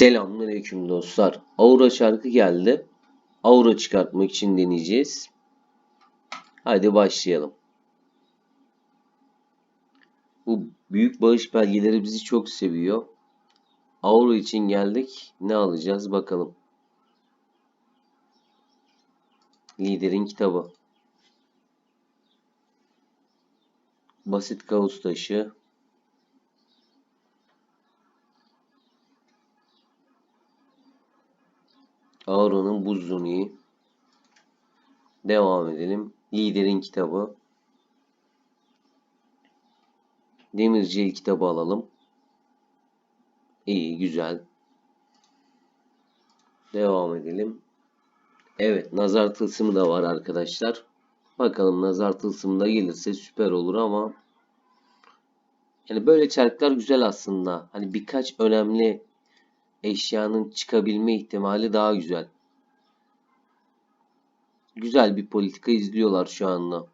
Selamünaleyküm dostlar. Aura şarkı geldi. Aura çıkartmak için deneyeceğiz. Hadi başlayalım. Bu büyük bağış belgeleri bizi çok seviyor. Aura için geldik. Ne alacağız bakalım. Liderin kitabı. Basit kavus taşı. Aura'nın buz zoniği. Devam edelim. Liderin kitabı. Demircil kitabı alalım. İyi, güzel. Devam edelim. Evet, nazar tılsımı da var arkadaşlar. Bakalım nazar tılsımı da gelirse süper olur ama yani böyle çarklar güzel aslında. Hani birkaç önemli eşyanın çıkabilme ihtimali daha güzel. Güzel bir politika izliyorlar şu anda.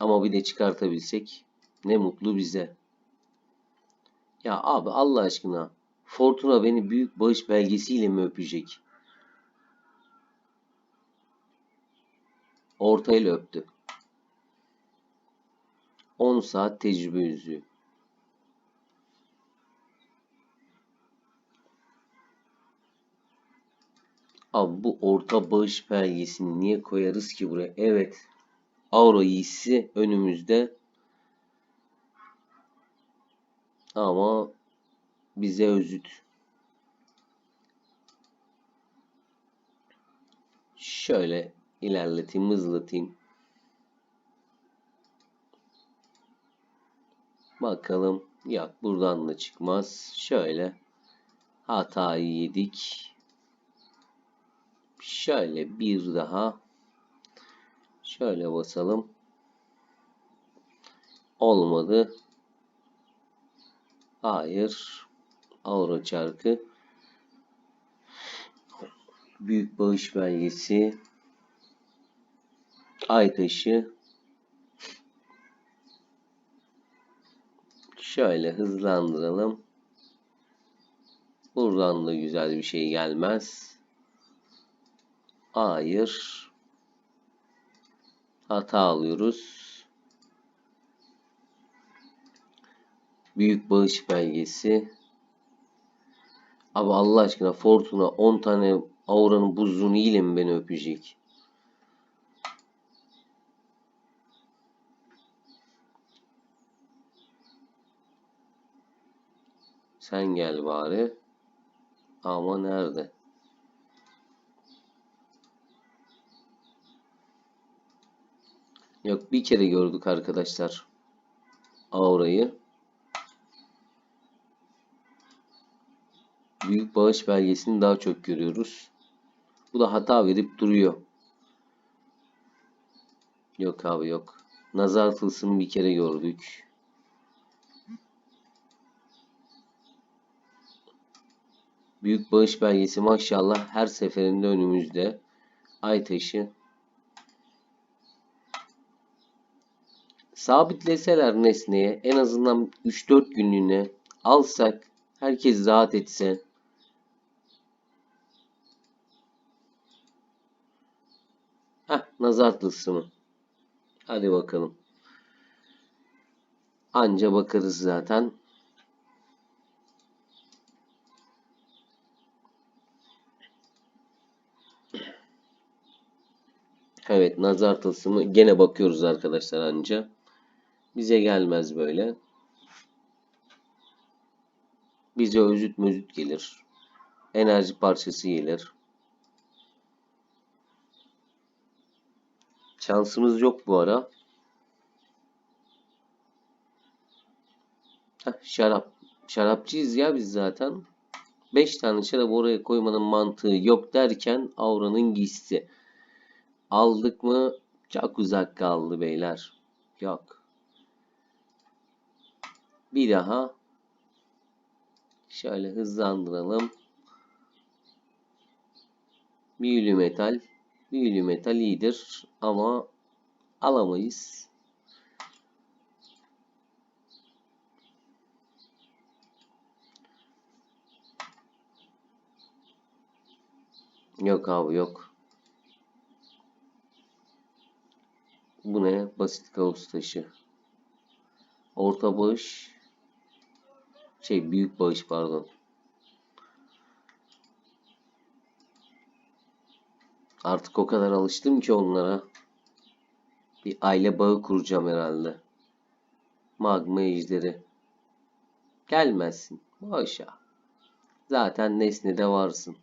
Ama bir de çıkartabilsek ne mutlu bize. Ya abi Allah aşkına Fortuna beni büyük bağış belgesiyle mi öpecek? Ortayla öptü. 10 saat tecrübe yüzüğü. Abi bu orta bağış belgesini niye koyarız ki buraya? Evet. Avro iyisi önümüzde. Ama bize özüt. Şöyle ilerleteyim, hızlatayım. Bakalım. Yok buradan da çıkmaz. Şöyle. Hatayı yedik. Şöyle bir daha. Şöyle basalım. Olmadı. Hayır. Avro çarkı. Büyük bağış belgesi. Ay taşı. Şöyle hızlandıralım. Buradan da güzel bir şey gelmez. Hayır. Hata alıyoruz. Büyük bağış belgesi. Abi Allah aşkına Fortuna 10 tane Aura'nın buzluğunu ile mi beni öpecek? Sen gel bari. Ama nerede? Yok bir kere gördük arkadaşlar. Aura'yı. Büyük bağış belgesini daha çok görüyoruz. Bu da hata verip duruyor. Yok abi yok. Nazar tılsımı bir kere gördük. Büyük bağış belgesi maşallah her seferinde önümüzde. Ay taşı. Sabitleseler nesneye en azından 3-4 günlüğüne alsak herkes rahat etse Heh, nazar tılsımı. Hadi bakalım. Anca bakarız zaten. Evet nazar tılsımı gene bakıyoruz arkadaşlar anca. Bize gelmez böyle. Bize özüt mözüt gelir. Enerji parçası gelir. Şansımız yok bu ara. Heh, şarap. Şarapçıyız ya biz zaten. 5 tane şarap oraya koymanın mantığı yok derken Aura'nın giysisi. Aldık mı? Çok uzak kaldı beyler. Yok. Bir daha şöyle hızlandıralım. Büyülü metal. Büyülü metal iyidir ama alamayız. Yok abi yok. Bu ne? Basit kaos taşı. Orta bağış şey büyük bağış pardon. Artık o kadar alıştım ki onlara. Bir aile bağı kuracağım herhalde. Magma ejderi. Gelmezsin. Boşa. Zaten nesnede varsın.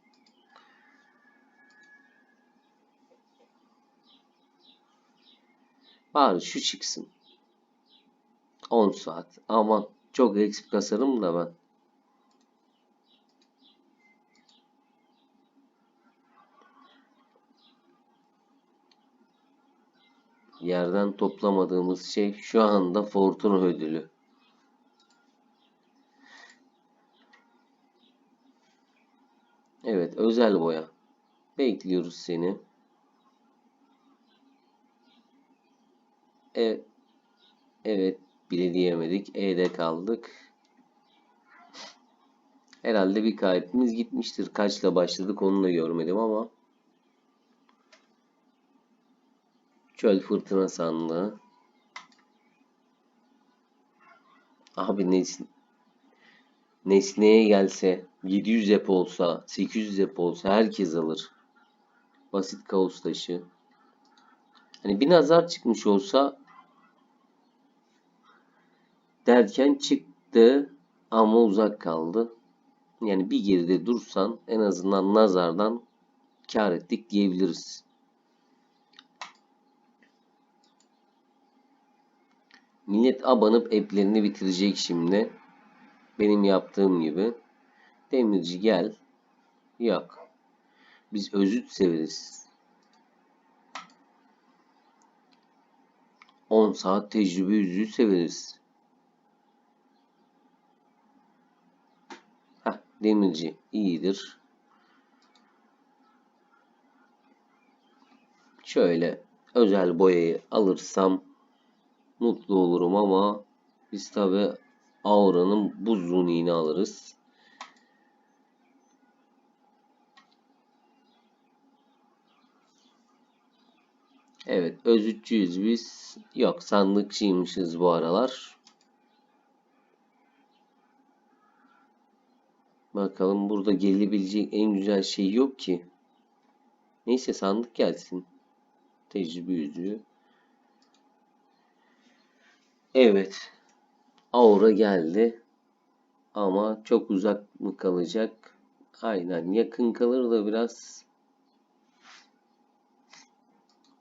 Bari şu çıksın. 10 saat. Aman çok eksik kasarım da ben. Yerden toplamadığımız şey şu anda Fortuna ödülü. Evet, özel boya. Bekliyoruz seni. Evet, evet bile diyemedik. E'de kaldık. Herhalde bir kaybımız gitmiştir. Kaçla başladık onu da görmedim ama. Çöl fırtına sandığı. Abi nesne, nesneye gelse 700 ep olsa 800 ep olsa herkes alır. Basit kaos taşı. Hani bir nazar çıkmış olsa derken çıktı ama uzak kaldı. Yani bir geride dursan en azından nazardan kar ettik diyebiliriz. Millet abanıp app'lerini bitirecek şimdi. Benim yaptığım gibi. Demirci gel. Yok. Biz özüt severiz. 10 saat tecrübe yüzüğü severiz. Demirci iyidir. Şöyle özel boyayı alırsam mutlu olurum ama biz tabi Aura'nın buz zuniğini alırız. Evet özütçüyüz biz. Yok sandıkçıymışız bu aralar. Bakalım burada gelebilecek en güzel şey yok ki. Neyse sandık gelsin. Tecrübe yüzüğü. Evet. Aura geldi. Ama çok uzak mı kalacak? Aynen yakın kalır da biraz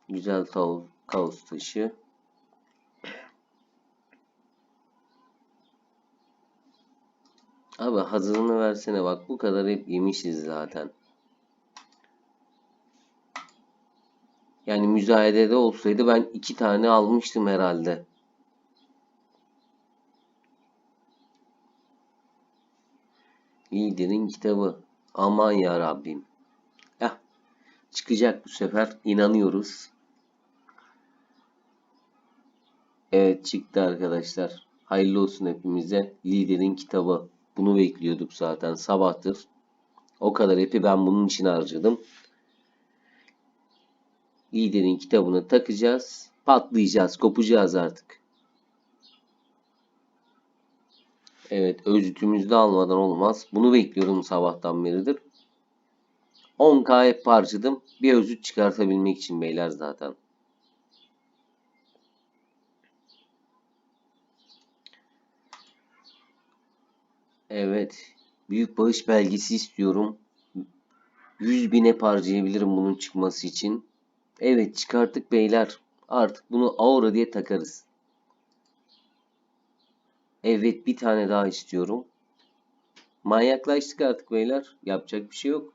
güzel kaos taşı. Abi hazırını versene bak bu kadar hep yemişiz zaten. Yani müzayedede olsaydı ben iki tane almıştım herhalde. Liderin kitabı. Aman ya Rabbim. Heh, çıkacak bu sefer. İnanıyoruz. Evet çıktı arkadaşlar. Hayırlı olsun hepimize. Liderin kitabı. Bunu bekliyorduk zaten sabahtır. O kadar hepi ben bunun için harcadım. Liderin kitabını takacağız. Patlayacağız. Kopacağız artık. Evet özütümüzü de almadan olmaz. Bunu bekliyorum sabahtan beridir. 10k hep harcadım. Bir özüt çıkartabilmek için beyler zaten. Evet. Büyük bağış belgesi istiyorum. 100 bin hep harcayabilirim bunun çıkması için. Evet çıkarttık beyler. Artık bunu aura diye takarız. Evet bir tane daha istiyorum. Manyaklaştık artık beyler. Yapacak bir şey yok.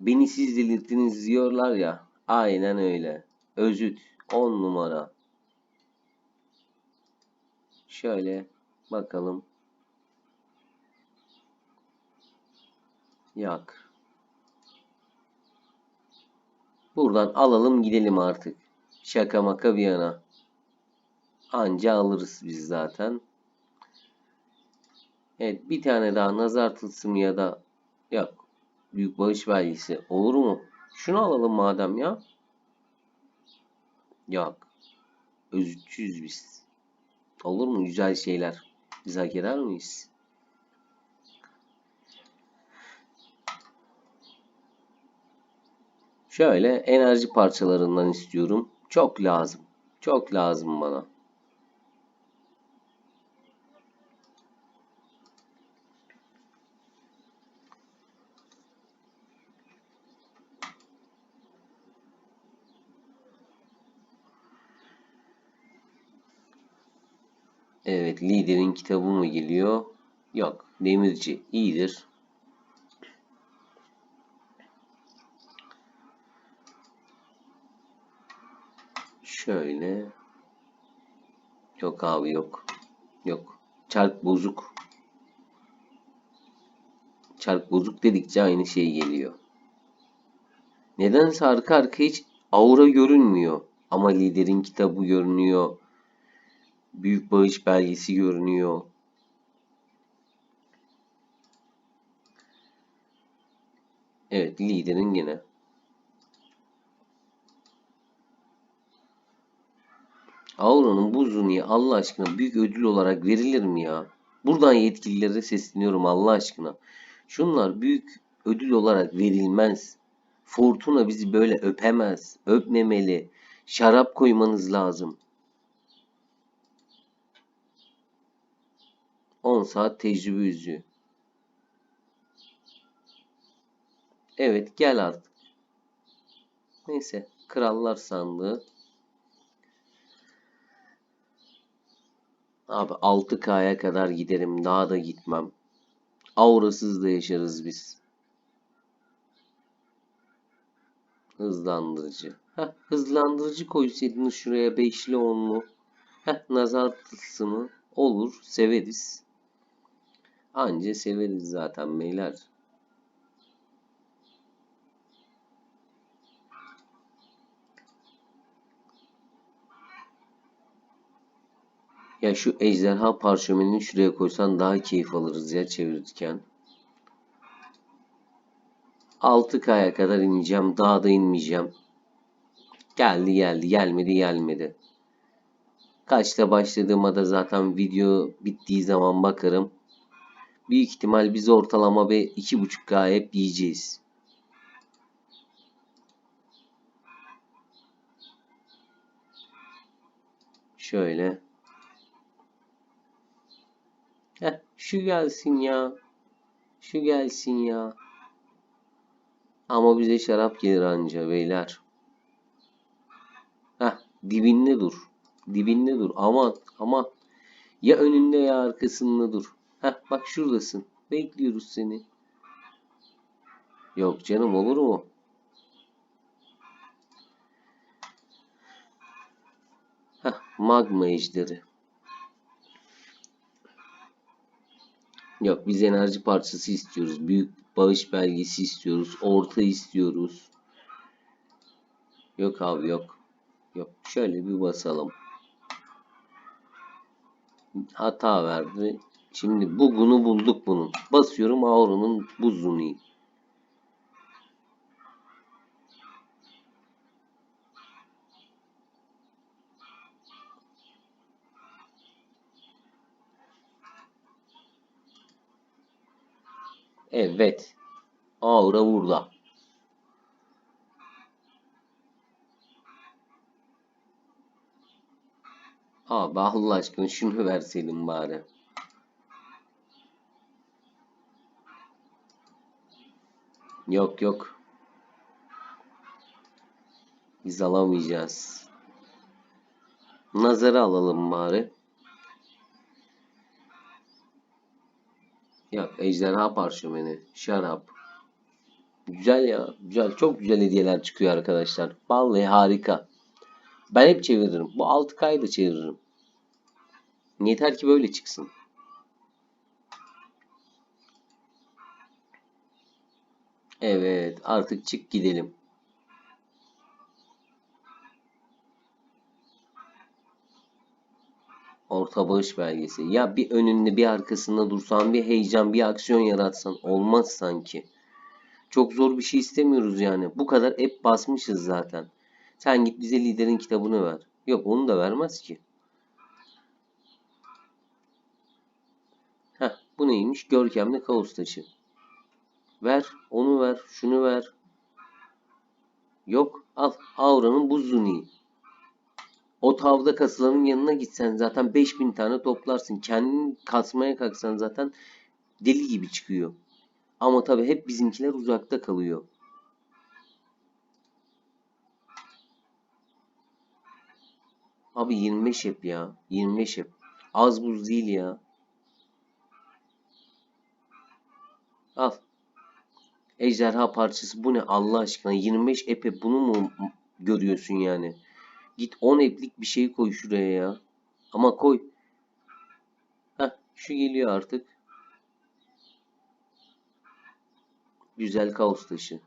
Beni siz delirttiniz diyorlar ya. Aynen öyle. Özüt 10 numara. Şöyle bakalım. Yak. Buradan alalım gidelim artık. Şaka maka bir yana. Anca alırız biz zaten. Evet bir tane daha nazar tılsımı ya da yok. Büyük bağış belgesi. Olur mu? Şunu alalım madem ya. Yok. Özütçüyüz biz. Olur mu? Güzel şeyler. Biz hak eder miyiz? Şöyle enerji parçalarından istiyorum. Çok lazım. Çok lazım bana. Evet, liderin kitabı mı geliyor? Yok, demirci iyidir. Şöyle. Yok abi yok. Yok. Çark bozuk. Çark bozuk dedikçe aynı şey geliyor. Nedense arka arka hiç aura görünmüyor. Ama liderin kitabı görünüyor. Büyük bağış belgesi görünüyor. Evet liderin gene. Aura'nın buzu niye Allah aşkına büyük ödül olarak verilir mi ya? Buradan yetkililere sesleniyorum Allah aşkına. Şunlar büyük ödül olarak verilmez. Fortuna bizi böyle öpemez. Öpmemeli. Şarap koymanız lazım. 10 saat tecrübe yüzüğü. Evet gel artık. Neyse krallar sandığı. Abi 6K'ya kadar giderim. Daha da gitmem. Aurasız da yaşarız biz. Hızlandırıcı. Heh, hızlandırıcı koysaydınız şuraya beşli onlu. Heh, nazar tılsımı olur. Severiz. Anca severiz zaten beyler. Ya şu ejderha parşömenini şuraya koysan daha keyif alırız ya çevirirken. 6K'ya kadar ineceğim. Daha da inmeyeceğim. Geldi geldi. Gelmedi gelmedi. Kaçta başladığıma da zaten video bittiği zaman bakarım. Büyük ihtimal biz ortalama bir 2.5K hep yiyeceğiz. Şöyle. Heh, şu gelsin ya. Şu gelsin ya. Ama bize şarap gelir anca beyler. Heh, dibinde dur. Dibinde dur. Aman aman. Ya önünde ya arkasında dur. Heh, bak şuradasın. Bekliyoruz seni. Yok canım olur mu? Heh, magma ejderi. Yok biz enerji parçası istiyoruz. Büyük bağış belgesi istiyoruz. Orta istiyoruz. Yok abi yok. Yok. Şöyle bir basalım. Hata verdi. Şimdi bugunu bulduk bunun. Basıyorum Auron'un buzunu. Evet. Aura burada. Abi Allah aşkına şunu verseydin bari. Yok yok. Biz alamayacağız. Nazarı alalım bari. Yok ejderha parşömeni. Şarap. Güzel ya. Güzel. Çok güzel hediyeler çıkıyor arkadaşlar. Vallahi harika. Ben hep çeviririm. Bu 6K'yı da çeviririm. Yeter ki böyle çıksın. Evet. Artık çık gidelim. Orta bağış belgesi. Ya bir önünde bir arkasında dursan bir heyecan bir aksiyon yaratsan olmaz sanki. Çok zor bir şey istemiyoruz yani. Bu kadar app basmışız zaten. Sen git bize liderin kitabını ver. Yok onu da vermez ki. Heh, bu neymiş? Görkemli kaos taşı. Ver, onu ver, şunu ver. Yok, al. Aura'nın buz zuniği. O tavda kasılanın yanına gitsen zaten 5000 tane toplarsın. Kendini kasmaya kalksan zaten deli gibi çıkıyor. Ama tabii hep bizimkiler uzakta kalıyor. Abi 25 yap ya. 25 yap. Az buz değil ya. Al. Ejderha parçası bu ne Allah aşkına 25 epe bunu mu görüyorsun yani? Git 10 eplik bir şey koy şuraya ya. Ama koy. Heh, şu geliyor artık. Güzel kaos taşı.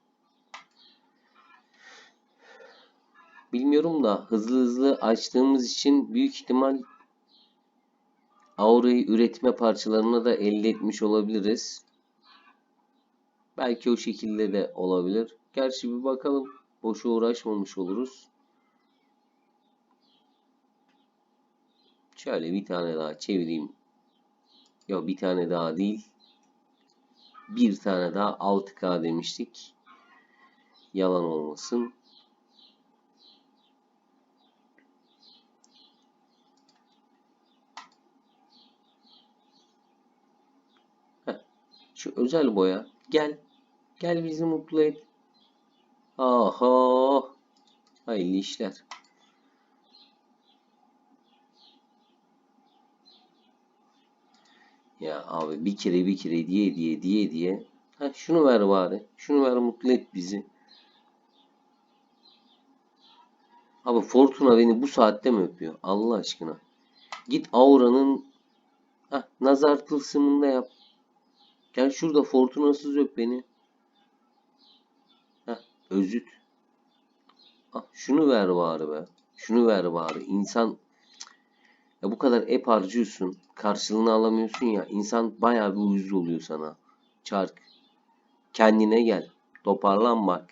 Bilmiyorum da hızlı hızlı açtığımız için büyük ihtimal aurayı üretme parçalarını da elde etmiş olabiliriz. Belki o şekilde de olabilir. Gerçi bir bakalım. Boşa uğraşmamış oluruz. Şöyle bir tane daha çevireyim. Yok bir tane daha değil. Bir tane daha 6K demiştik. Yalan olmasın. Heh, Şu özel boya. Gel. Gel bizi mutlu et. Aha. Hayırlı işler. Ya abi bir kere bir kere diye diye diye diye. Ha şunu ver bari. Şunu ver mutlu et bizi. Abi Fortuna beni bu saatte mi öpüyor? Allah aşkına. Git Aura'nın ha nazar tılsımında yap. Gel şurada Fortuna'sız öp beni. Heh, özüt. Ah, şunu ver bari be. Şunu ver bari. İnsan ya bu kadar ep harcıyorsun. Karşılığını alamıyorsun ya. İnsan bayağı bir uyuz oluyor sana. Çark. Kendine gel. Toparlan bak.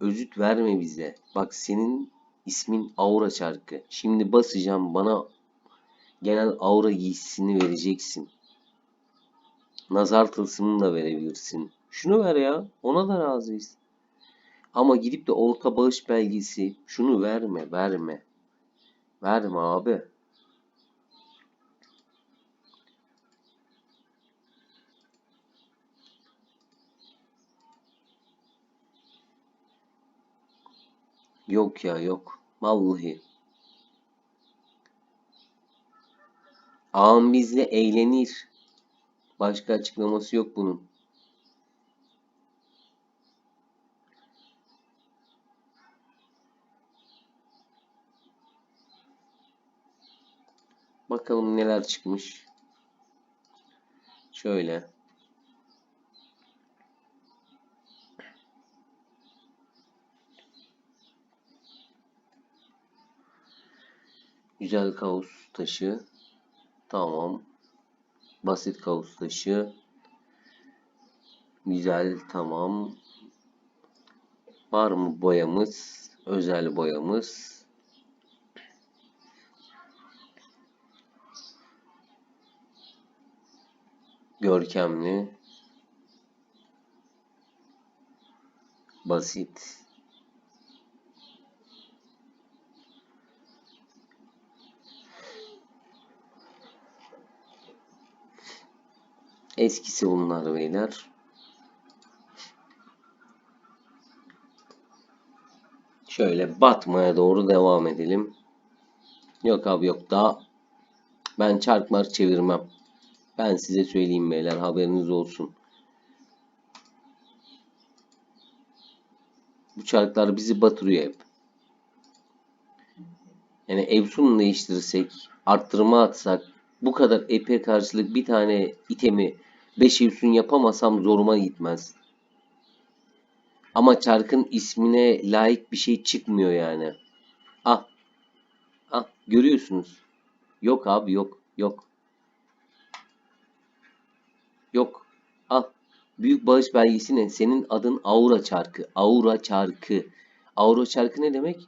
Özüt verme bize. Bak senin ismin Aura çarkı. Şimdi basacağım bana genel aura giysisini vereceksin. Nazar tılsımını da verebilirsin. Şunu ver ya. Ona da razıyız. Ama gidip de orta bağış belgesi şunu verme, verme. Verme abi. Yok ya yok. Vallahi. Ağam bizle eğlenir. Başka açıklaması yok bunun. Bakalım neler çıkmış. Şöyle. Güzel kaos taşı. Tamam. Basit kaos taşı. Güzel tamam. Var mı boyamız? Özel boyamız. Görkemli. Basit. Eskisi bunlar beyler. Şöyle batmaya doğru devam edelim. Yok abi yok daha ben çarkmar çevirmem. Ben size söyleyeyim beyler haberiniz olsun. Bu çarklar bizi batırıyor hep. Yani Evsun'u değiştirirsek, arttırma atsak, bu kadar epe karşılık bir tane itemi 5 Evsun yapamasam zoruma gitmez. Ama çarkın ismine layık bir şey çıkmıyor yani. Ah. Ah görüyorsunuz. Yok abi yok. Yok. Yok. Al. Büyük bağış belgesi ne? Senin adın Aura çarkı. Aura çarkı. Aura çarkı ne demek?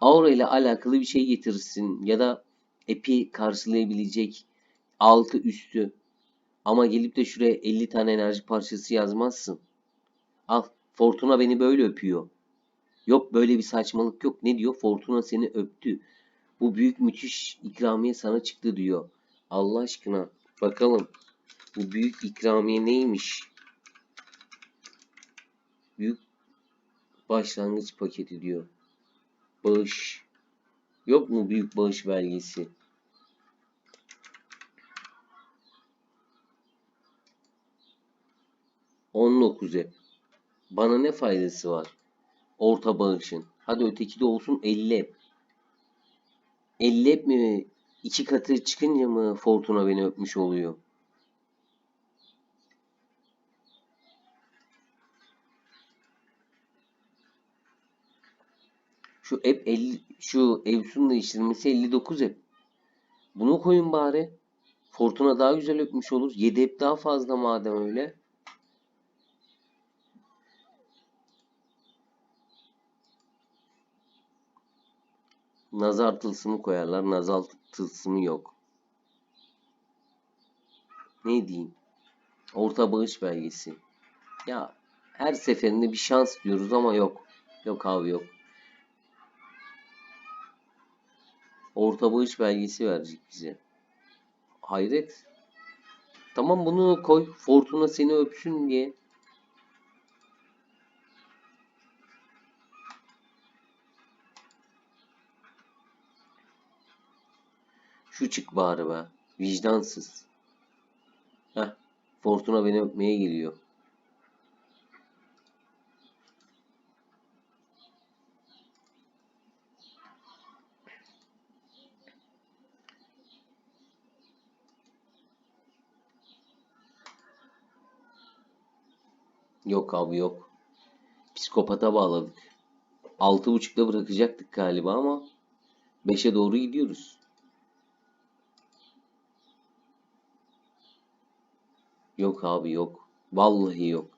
Aura ile alakalı bir şey getirirsin ya da epi karşılayabilecek altı üstü. Ama gelip de şuraya 50 tane enerji parçası yazmazsın. Al. Fortuna beni böyle öpüyor. Yok böyle bir saçmalık yok. Ne diyor? Fortuna seni öptü. Bu büyük müthiş ikramiye sana çıktı diyor. Allah aşkına bakalım. Bu büyük ikramiye neymiş? Büyük başlangıç paketi diyor. Bağış. Yok mu büyük bağış belgesi? On dokuz hep. Bana ne faydası var? Orta bağışın. Hadi öteki de olsun 50 hep. 50 hep mi? İki katı çıkınca mı Fortuna beni öpmüş oluyor? Şu hep 50 şu Evsun'un değiştirmesi 59 hep. Bunu koyun bari. Fortuna daha güzel öpmüş olur. 7 hep daha fazla madem öyle. Nazar tılsımı koyarlar. Nazar tılsımı yok. Ne diyeyim? Orta bağış belgesi. Ya her seferinde bir şans diyoruz ama yok. Yok abi yok. Orta bağış belgesi verecek bize. Hayret. Tamam bunu koy. Fortuna seni öpsün diye. Şu çık bari be. Vicdansız. Heh. Fortuna beni öpmeye geliyor. Yok abi yok. Psikopata bağladık. Altı buçukta bırakacaktık galiba ama beşe doğru gidiyoruz. Yok abi yok. Vallahi yok.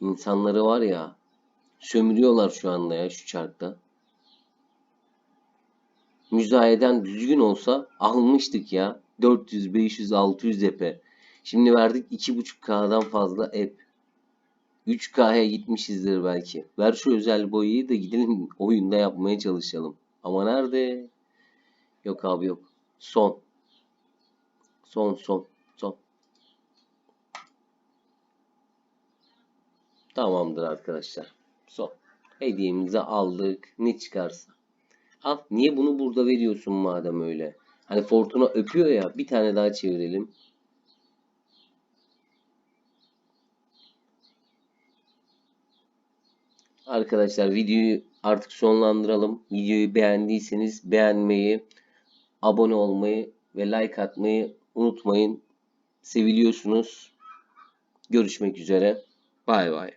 İnsanları var ya sömürüyorlar şu anda ya şu çarkta. Müzayeden düzgün olsa almıştık ya. 400, 500, 600 epe. Şimdi verdik 2.5K'dan fazla ep. 3K'ya gitmişizdir belki. Ver şu özel boyayı da gidelim oyunda yapmaya çalışalım. Ama nerede? Yok abi yok. Son. Son son son. Tamamdır arkadaşlar. Son. Hediyemizi aldık. Ne çıkarsa. Al. Niye bunu burada veriyorsun madem öyle? Hani Fortuna öpüyor ya. Bir tane daha çevirelim. Arkadaşlar videoyu artık sonlandıralım. Videoyu beğendiyseniz beğenmeyi, abone olmayı ve like atmayı unutmayın. Seviliyorsunuz. Görüşmek üzere. Bay bay.